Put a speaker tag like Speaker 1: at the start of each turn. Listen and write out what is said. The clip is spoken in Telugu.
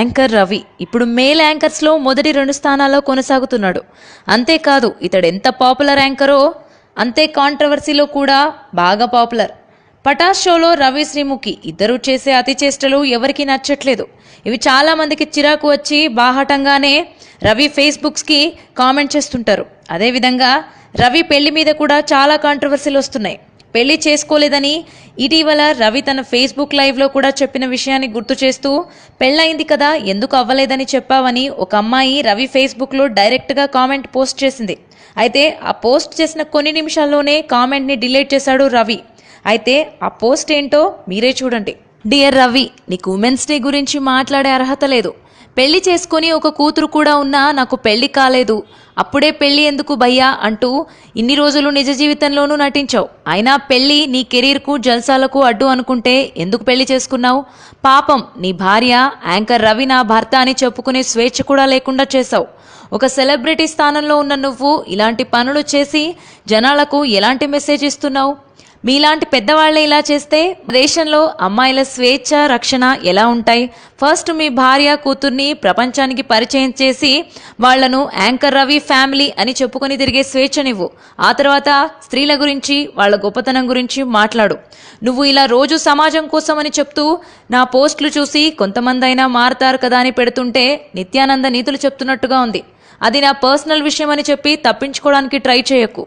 Speaker 1: యాంకర్ రవి ఇప్పుడు మేల్ యాంకర్స్లో మొదటి రెండు స్థానాల్లో కొనసాగుతున్నాడు. అంతేకాదు ఇతడు ఎంత పాపులర్ యాంకరో అంతే కాంట్రవర్సీలో కూడా బాగా పాపులర్. పటాస్ షోలో రవి శ్రీముఖి ఇద్దరు చేసే అతి చేష్టలు ఎవరికీ నచ్చట్లేదు. ఇవి చాలామందికి చిరాకు వచ్చి బాహటంగానే రవి ఫేస్బుక్స్కి కామెంట్ చేస్తుంటారు. అదేవిధంగా రవి పెళ్ళి మీద కూడా చాలా కాంట్రవర్సీలు వస్తున్నాయి. పెళ్ళి చేసుకోలేదని ఇటీవల రవి తన ఫేస్బుక్ లైవ్లో కూడా చెప్పిన విషయాన్ని గుర్తు చేస్తూ పెళ్ళయింది కదా ఎందుకు అవ్వలేదని చెప్పావని ఒక అమ్మాయి రవి ఫేస్బుక్లో డైరెక్ట్గా కామెంట్ పోస్ట్ చేసింది. అయితే ఆ పోస్ట్ చేసిన కొన్ని నిమిషాల్లోనే కామెంట్ని డిలీట్ చేశాడు రవి. అయితే ఆ పోస్ట్ ఏంటో మీరే చూడండి. డియర్ రవి నీకు ఉమెన్స్ డే గురించి మాట్లాడే అర్హత లేదు. పెళ్ళి చేసుకొని ఒక కూతురు కూడా ఉన్నా నాకు పెళ్ళి కాలేదు. అప్పుడే పెళ్ళి ఎందుకు భయ్యా? అంటూ ఇన్ని రోజులు నిజ జీవితంలోనూ నటించావు. అయినా పెళ్ళి నీ కెరీర్కు జల్సాలకు అడ్డు అనుకుంటే ఎందుకు పెళ్ళి చేసుకున్నావు? పాపం నీ భార్య యాంకర్ రవి నా భర్త అని చెప్పుకునే స్వేచ్ఛ కూడా లేకుండా చేశావు. ఒక సెలబ్రిటీ స్థానంలో ఉన్న నువ్వు ఇలాంటి పనులు చేసి జనాలకు ఎలాంటి మెసేజ్ ఇస్తున్నావు? మీలాంటి పెద్దవాళ్ళే ఇలా చేస్తే దేశంలో అమ్మాయిల స్వేచ్ఛ రక్షణ ఎలా ఉంటాయి? ఫస్ట్ మీ భార్య కూతుర్ని ప్రపంచానికి పరిచయం చేసి వాళ్ళను యాంకర్ రవి ఫ్యామిలీ అని చెప్పుకొని తిరిగే స్వేచ్ఛనివ్వు ఆ తర్వాత స్త్రీల గురించి వాళ్ళ గొప్పతనం గురించి మాట్లాడు. నువ్వు ఇలా రోజు సమాజం కోసమని చెప్తూ నా పోస్టులు చూసి కొంతమంది అయినా మారతారు కదా అని పెడుతుంటే నిత్యానంద నీతులు చెప్తున్నట్టుగా ఉంది. అది నా పర్సనల్ విషయం అని చెప్పి తప్పించుకోవడానికి ట్రై చేయకు.